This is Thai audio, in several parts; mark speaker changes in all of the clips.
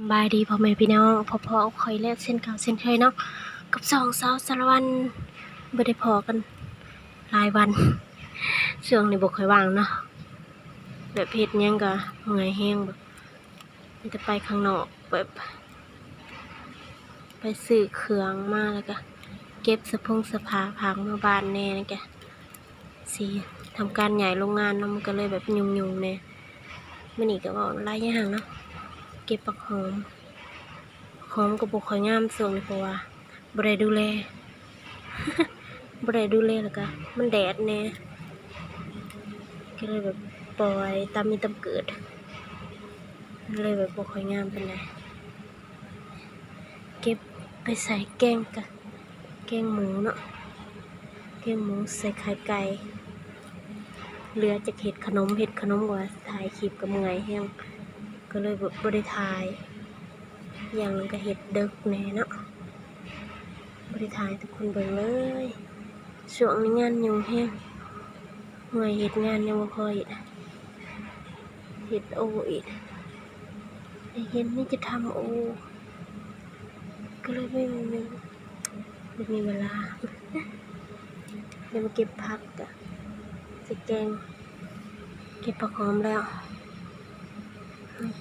Speaker 1: สบายดีพ่อแม่พี่น้องพอพอคอยแลกเส้นเก่าเส้นเคยเนาะกับสองสาวสารวันไม่ได้พอกันหลายวันช่วงในบกคอยว่างเนาะแบบเพชรยังก็เมื่อยแห้งแบบมันจะไปข้างนอกแบบไปซื้อเครื่องมาแล้วก็เก็บสะพงสะพาพังมาบานแน่นะแกสีทำการใหญ่โรงงานเนาะมันก็เลยแบบยุ่งๆแน่มันนี่ก็ว่าหลายอย่างเนาะ เก็บปักหอมหอมก็บ่ค่อยงามส่วนนี้เพราะว่าบ่ได้ดูแลบ่ได้ดูแลแล้วก็มันแดดแน่ก็เลยแบบปล่อยตามมีตามเกิด เลยแบบบ่ค่อยงามปานเก็บไปใส่แกงกะแกงหมูเนาะแกงหมูใส่ไข่ไก่เหลือจากเห็ดขนมเห็ดขนมว่าถ่ายคลิปกับไงแห้ง ก็เลยแบบบริทาย อย่างนึงก็เห็ดเดึกแน่เนาะบริทายทุกคนเบิ่งเลยช่วงนี้งานยุ่งแห้งหน่วยเห็ดงานยังบ่พออีกเห็ดโออีกไอเห็นนี่จะทำโอ ก็เลยไม่มีไม่มีเวลาเดี๋ยวมาเก็บผักกะจะแกงเก็บผักหอมแล้ว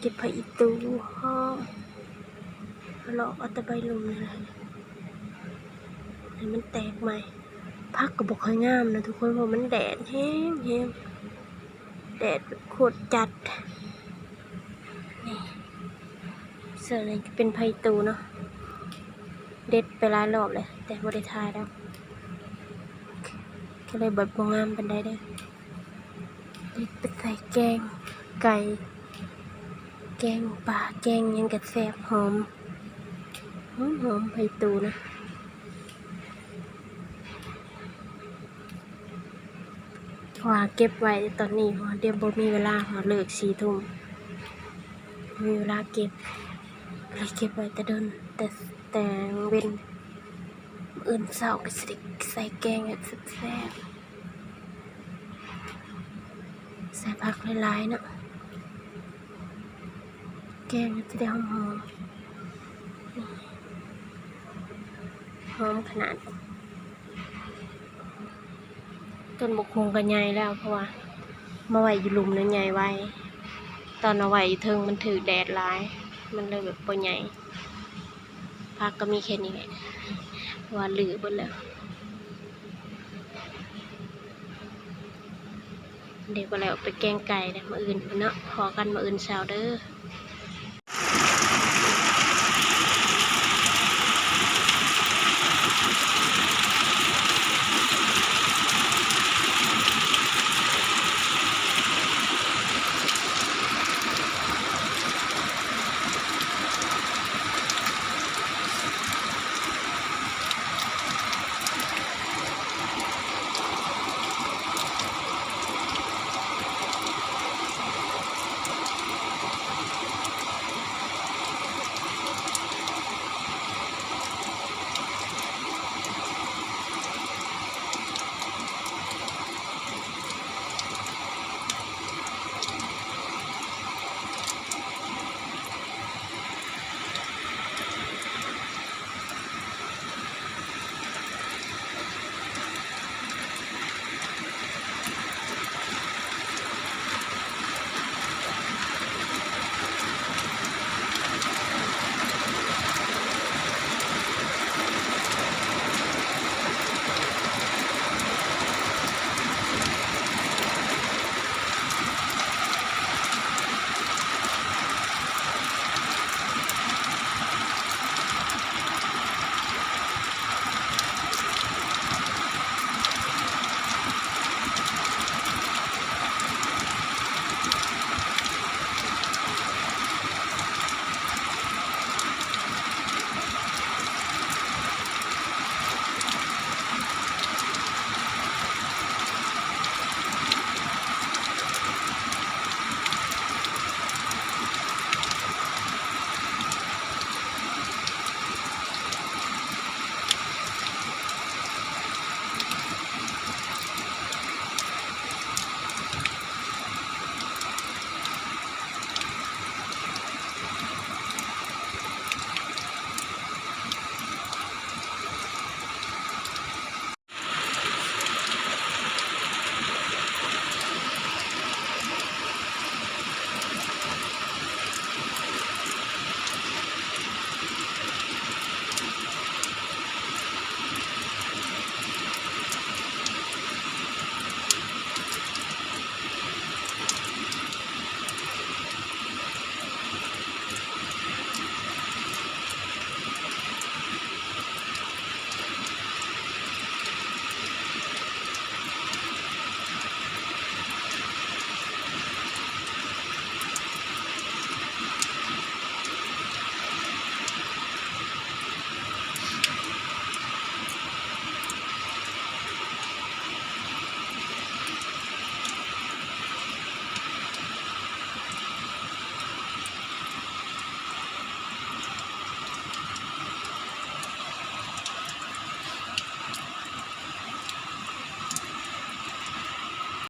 Speaker 1: ก็บผักอีตูหอมเลาะเอาตะใบลมนี่แหละให้มันแตกใหม่พักก็บอกค่อยงามนะทุกคนเพราะมันแดดแห้งแห้งแดดโคตรจัดนี่เสื้อนี้เป็นไผ่ตูเนาะเด็ดไปหลายรอบเลย แต่บริทายแล้วก็เลยเบิดบงงามเปันได้เด้อเด็ดไปใส่แกงไก่ แกงปลาแกงยังกระแซบหอม หอมหอมไผ่ตูนะว่าเก็บไว้ตอนนี้ว่าเดี๋ยวบ่มีเวลาว่าเลิกสี่ทุ่มมีเวลาเก็บเลยเก็บไว้แต่เดินแต่แต่เว้นอื่นเช้าก็สิใส่แกงแบบแซ่บใส่ผักหลายๆเนาะ แกงจะได้หอมหอมหอมขนาด ต้นบกคงก็ใหญ่แล้วเพราะว่า มาไวอยู่หลุมนั้นใหญ่ไว้ ตอนเอาไว้อยู่เทิงมันถือแดดร้าย มันเลยแบบปใหญ่พักก็มีแค่นี้แหละว่าหลือหมดแล้วเดี๋ยวก็แล้วไปแกงไก่เลยมาอื่นเนาะพอกันมาอื่นเช้าเด้อ